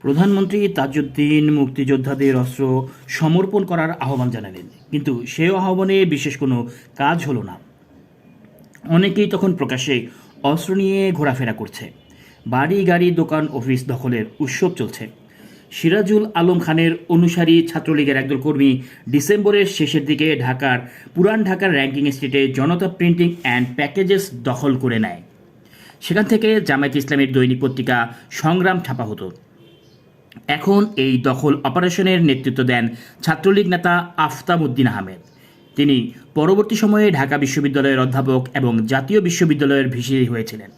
প্রধানমন্ত্রী তাজউদ্দিন মুক্তিযোদ্ধাদের অস্ত্র সমর্পণ করার আহ্বান জানালেন। কিন্তু সেই আহ্বানে বিশেষ কোনো কাজ হলো না। অনেকেই তখন প্রকাশ্যে অস্ত্র নিয়ে ঘোরাফেরা করছে। বাড়ি, গাড়ি, দোকান, অফিস দখলের উৎসব চলছে। সিরাজুল আলম খানের অনুসারী ছাত্রলীগের একদল কর্মী ডিসেম্বরের শেষের দিকে ঢাকার, পুরান ঢাকার র্যাঙ্কিং স্ট্রিটে জনতা প্রিন্টিং অ্যান্ড প্যাকেজেস দখল করে নেয়। সেখান থেকে জামায়াত ইসলামের দৈনিক পত্রিকা সংগ্রাম ছাপা হতো। এখন এই দখল অপারেশনের নেতৃত্ব দেন ছাত্রলীগ নেতা আফতাব উদ্দিন আহমেদ। তিনি পরবর্তী সময়ে ঢাকা বিশ্ববিদ্যালয়ের অধ্যাপক এবং জাতীয় বিশ্ববিদ্যালয়ের ভিসি হয়েছিলেন।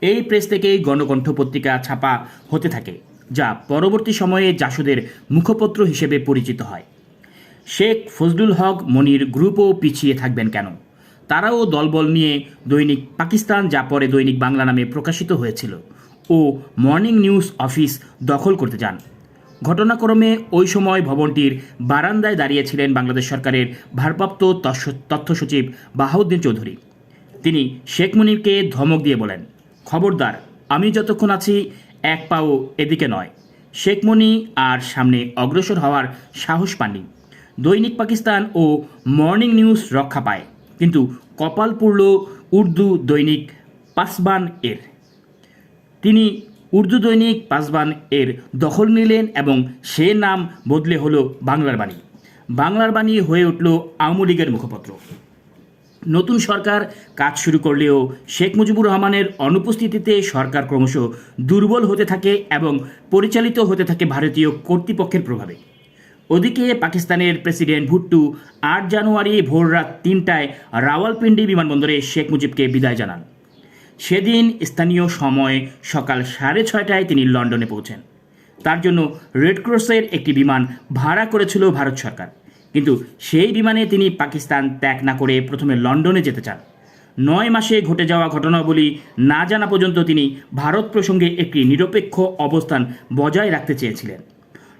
এই প্রেস থেকেই গণকণ্ঠ পত্রিকা ছাপা হতে থাকে, যা পরবর্তী সময়ে জাসদের মুখপত্র হিসেবে পরিচিত হয়। শেখ ফজলুল হক মনির গ্রুপও পিছিয়ে থাকবেন কেন? তারাও দলবল নিয়ে দৈনিক পাকিস্তান যা পরে দৈনিক বাংলা নামে প্রকাশিত হয়েছিল। ও মর্নিং নিউজ অফিস দখল করতে যান। ঘটনাক্রমে ওই সময় ভবনটির বারান্দায় দাঁড়িয়েছিলেন বাংলাদেশ সরকারের ভারপ্রাপ্ত তথ্য- সচিব বাহাউদ্দিন চৌধুরী। তিনি শেখ মুনিরকে ধমক দিয়ে বলেন, খবরদার, আমি যতক্ষণ আছি, এক পাও এদিকে নয়। শেখ মুনি আর সামনে অগ্রসর হওয়ার সাহস পাননি। দৈনিক পাকিস্তান ও মর্নিং নিউজ রক্ষা পায়। কিন্তু কপাল পুরল উর্দু দৈনিক পাসবান এর। তিনি উর্দু দৈনিক পাসবান এর দখল নিলেন এবং সে নাম বদলে হলো বাংলার বাণী। বাংলার বাণী হয়ে উঠল আওয়ামী লীগের মুখপত্র। নতুন সরকার কাজ শুরু করলেও শেখ মুজিবুর রহমানের অনুপস্থিতিতে সরকার ক্রমশ দুর্বল হতে থাকে এবং পরিচালিত হতে থাকে ভারতীয় কর্তৃপক্ষের প্রভাবে। ওদিকে পাকিস্তানের প্রেসিডেন্ট ভুট্টু আট জানুয়ারি ভোর রাত তিনটায় রাওয়ালপিন্ডি বিমানবন্দরে শেখ মুজিবকে বিদায় জানান। সেদিন স্থানীয় সময় সকাল সাড়ে ছয়টায় তিনি লন্ডনে পৌঁছেন। তার জন্য রেড ক্রসের একটি বিমান ভাড়া করেছিল ভারত সরকার। কিন্তু সেই বিমানে তিনি পাকিস্তান ত্যাগ না করে প্রথমে লন্ডনে যেতে চান। নয় মাসে ঘটে যাওয়া ঘটনাবলী না জানা পর্যন্ত তিনি ভারত প্রসঙ্গে একটি নিরপেক্ষ অবস্থান বজায় রাখতে চেয়েছিলেন।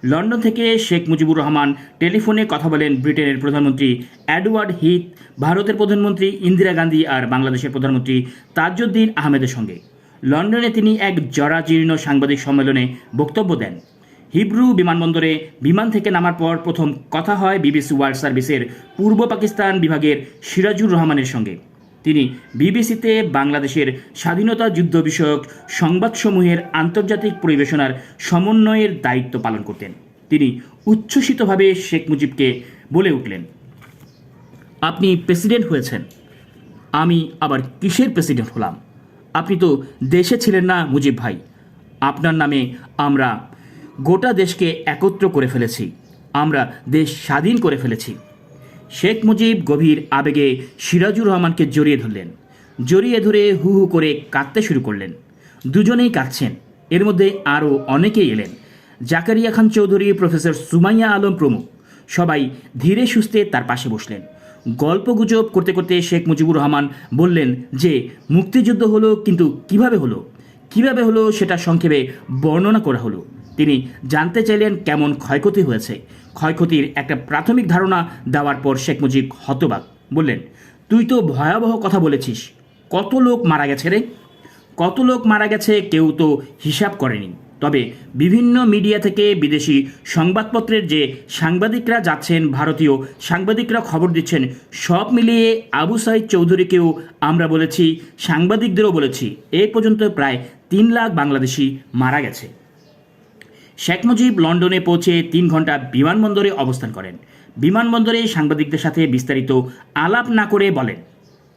লন্ডন থেকে শেখ মুজিবুর রহমান টেলিফোনে কথা বলেন ব্রিটেনের প্রধানমন্ত্রী অ্যাডওয়ার্ড হিথ, ভারতের প্রধানমন্ত্রী ইন্দিরা গান্ধী আর বাংলাদেশের প্রধানমন্ত্রী তাজউদ্দিন আহমেদের সঙ্গে। লন্ডনে তিনি এক জরাজীর্ণ সাংবাদিক সম্মেলনে বক্তব্য দেন। হিব্রু বিমানবন্দরে বিমান থেকে নামার পর প্রথম কথা হয় বিবিসি ওয়ার্ল্ড সার্ভিসের পূর্ব পাকিস্তান বিভাগের সিরাজুর রহমানের সঙ্গে। তিনি বিবিসিতে বাংলাদেশের স্বাধীনতা যুদ্ধ বিষয়ক সংবাদসমূহের আন্তর্জাতিক পরিবেশনার সমন্বয়ের দায়িত্ব পালন করতেন। তিনি উচ্ছ্বসিতভাবে শেখ মুজিবকে বলে উঠলেন, আপনি প্রেসিডেন্ট হয়েছেন। আমি আবার কিসের প্রেসিডেন্ট হলাম? আপনি তো দেশে ছিলেন না মুজিব ভাই। আপনার নামে আমরা গোটা দেশকে একত্র করে ফেলেছি। আমরা দেশ স্বাধীন করে ফেলেছি। শেখ মুজিব গভীর আবেগে সিরাজুর রহমানকে জড়িয়ে ধরলেন। জড়িয়ে ধরে হু হু করে কাঁদতে শুরু করলেন। দুজনেই কাঁদছেন। এর মধ্যে আরও অনেকেই এলেন। জাকারিয়া খান চৌধুরী, প্রফেসর সুমাইয়া আলম প্রমুখ সবাই ধীরে সুস্থে তার পাশে বসলেন। গল্পগুজব করতে করতে শেখ মুজিবুর রহমান বললেন যে, মুক্তিযুদ্ধ হলো, কিন্তু কীভাবে হলো? কীভাবে হলো সেটা সংক্ষেপে বর্ণনা করা হলো? তিনি জানতে চাইলেন কেমন ক্ষয়ক্ষতি হয়েছে। ক্ষয়ক্ষতির একটা প্রাথমিক ধারণা দেওয়ার পর শেখ মুজিব হতবাক। বললেন, তুই তো ভয়াবহ কথা বলেছিস। কত লোক মারা গেছে রে? কত লোক মারা গেছে কেউ তো হিসাব করেনি। তবে বিভিন্ন মিডিয়া থেকে বিদেশি সংবাদপত্রের যে সাংবাদিকরা যাচ্ছেন, ভারতীয় সাংবাদিকরা খবর দিচ্ছেন, সব মিলিয়ে আবু সাইদ চৌধুরীকেও আমরা বলেছি, সাংবাদিকদেরও বলেছি, এ পর্যন্ত প্রায় তিন লাখ বাংলাদেশি মারা গেছে। শেখ মুজিব লন্ডনে পৌঁছে তিন ঘণ্টা বিমানবন্দরে অবস্থান করেন। বিমানবন্দরে সাংবাদিকদের সাথে বিস্তারিত আলাপ না করে বলেন।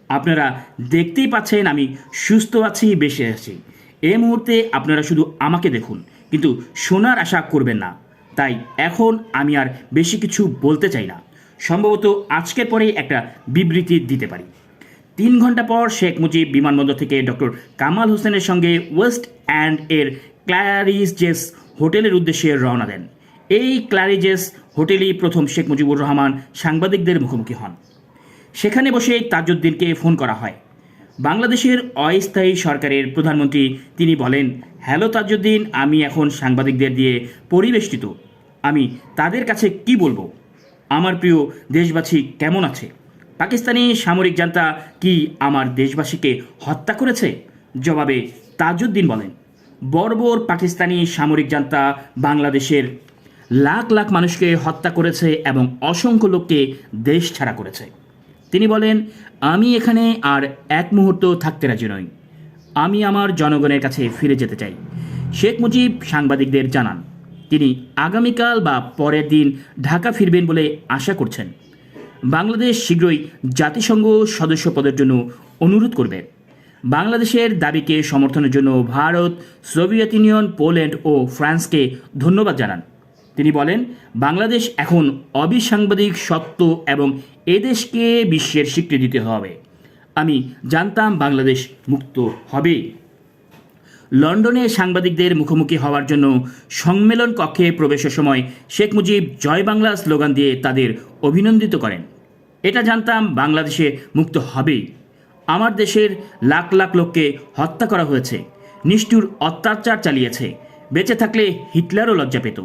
আপনারা দেখতেই পাচ্ছেন আমি সুস্থ আছি, বেঁচে আছি। এই মুহূর্তে আপনারা শুধু আমাকে দেখুন, কিন্তু শোনার আশা করবেন না। তাই এখন আমি আর বেশি কিছু বলতে চাই না। সম্ভবত আজকের পরে একটা বিবৃতি দিতে পারি। তিন ঘণ্টা পর শেখ মুজিব বিমানবন্দর থেকে ডক্টর কামাল হোসেনের সঙ্গে ওয়েস্ট অ্যান্ড এর ক্ল্যারিজেস হোটেলের উদ্দেশ্যে রওনা দেন। এই ক্ল্যারিজেস হোটেলেই প্রথম শেখ মুজিবুর রহমান সাংবাদিকদের মুখোমুখি হন। সেখানে বসে তাজউদ্দিনকে ফোন করা হয়। বাংলাদেশের অস্থায়ী সরকারের প্রধানমন্ত্রী তিনি বলেন, হ্যালো তাজউদ্দিন আমি এখন সাংবাদিকদের দিয়ে পরিবেষ্টিত। আমি তাদের কাছে কি বলব? আমার প্রিয় দেশবাসী কেমন আছে? পাকিস্তানি সামরিক জান্তা কি আমার দেশবাসীকে হত্যা করেছে? জবাবে তাজউদ্দিন বলেন। বর্বর পাকিস্তানি সামরিক জান্তা বাংলাদেশের লাখ লাখ মানুষকে হত্যা করেছে এবং অসংখ্য লোককে দেশ ছাড়া করেছে। তিনি বলেন, আমি এখানে আর এক মুহূর্ত থাকতে রাজি নই। আমি আমার জনগণের কাছে ফিরে যেতে চাই। শেখ মুজিব সাংবাদিকদের জানান, তিনি আগামীকাল বা পরের দিন ঢাকা ফিরবেন বলে আশা করছেন। বাংলাদেশ শীঘ্রই জাতিসংঘ সদস্য পদের জন্য অনুরোধ করবে। বাংলাদেশের দাবিকে সমর্থনের জন্য ভারত, সোভিয়েত ইউনিয়ন, পোল্যান্ড ও ফ্রান্সকে ধন্যবাদ জানান। তিনি বলেন, বাংলাদেশ এখন অবিসাংবাদিক, সত্য এবং এদেশকে বিশ্বের স্বীকৃতি দিতে হবে। আমি জানতাম বাংলাদেশ মুক্ত হবে। লন্ডনে সাংবাদিকদের মুখোমুখি হওয়ার জন্য সম্মেলন কক্ষে প্রবেশের সময় শেখ মুজিব জয় বাংলা স্লোগান দিয়ে তাদের অভিনন্দিত করেন। এটা জানতাম বাংলাদেশে মুক্ত হবেই। আমার দেশের লাখ লাখ লোককে হত্যা করা হয়েছে, নিষ্ঠুর অত্যাচার চালিয়েছে, বেঁচে থাকলে হিটলারও লজ্জা পেত।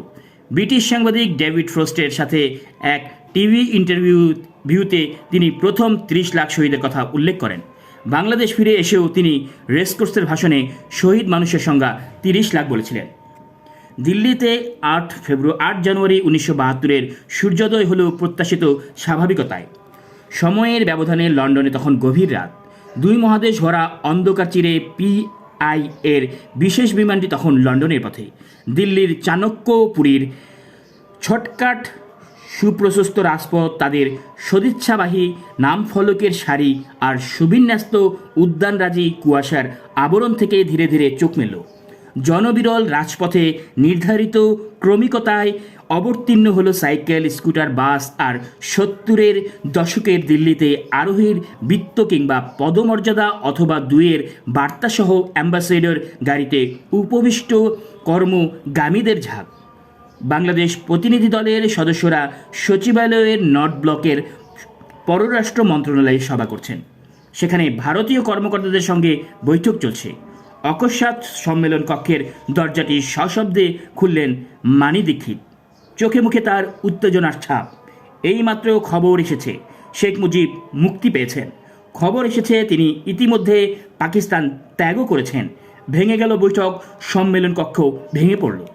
ব্রিটিশ সাংবাদিক ডেভিড ফ্রোস্টের সাথে এক টিভি ইন্টারভিউ ভিউতে তিনি প্রথম ত্রিশ লাখ শহীদের কথা উল্লেখ করেন। বাংলাদেশ ফিরে এসেও তিনি রেসকোর্সের ভাষণে শহীদ মানুষের সংখ্যা তিরিশ লাখ বলেছিলেন। দিল্লিতে আট ফেব্রুয়ারি আট জানুয়ারি উনিশশো বাহাত্তরের সূর্যোদয় হল প্রত্যাশিত স্বাভাবিকতায়। সময়ের ব্যবধানে লন্ডনে তখন গভীর রাত। দুই মহাদেশ ভরা অন্ধকার চিরে পিআই এর বিশেষ বিমানটি তখন লন্ডনের পথে। দিল্লির চাণক্যপুরীর ছটকাট সুপ্রশস্ত রাজপথ তাদের সদিচ্ছাবাহী নাম ফলকের শাড়ি আর সুবিন্যাস্ত উদ্যানরাজি কুয়াশার আবরণ থেকে ধীরে ধীরে চোখ মেলল। জনবিরল রাজপথে নির্ধারিত ক্রমিকতায় অবতীর্ণ হলো সাইকেল, স্কুটার, বাস আর সত্তরের দশকের দিল্লিতে আরোহীর বৃত্ত কিংবা পদমর্যাদা অথবা দুয়ের বার্তাসহ অ্যাম্বাসেডর গাড়িতে উপবিষ্ট কর্মগামীদের ঝাঁক। বাংলাদেশ প্রতিনিধি দলের সদস্যরা সচিবালয়ের নর্থ ব্লকের পররাষ্ট্র মন্ত্রণালয়ে সভা করছেন। সেখানে ভারতীয় কর্মকর্তাদের সঙ্গে বৈঠক চলছে। অকস্মাৎ সম্মেলন কক্ষের দরজাটি সশব্দে খুললেন মানি দীক্ষিত। চোখে মুখে তার উত্তেজনার ছাপ। এইমাত্র খবর এসেছে। শেখ মুজিব মুক্তি পেয়েছেন। খবর এসেছে তিনি ইতিমধ্যে পাকিস্তান ত্যাগও করেছেন। ভেঙে গেল বৈঠক, সম্মেলন কক্ষ ভেঙে পড়ল।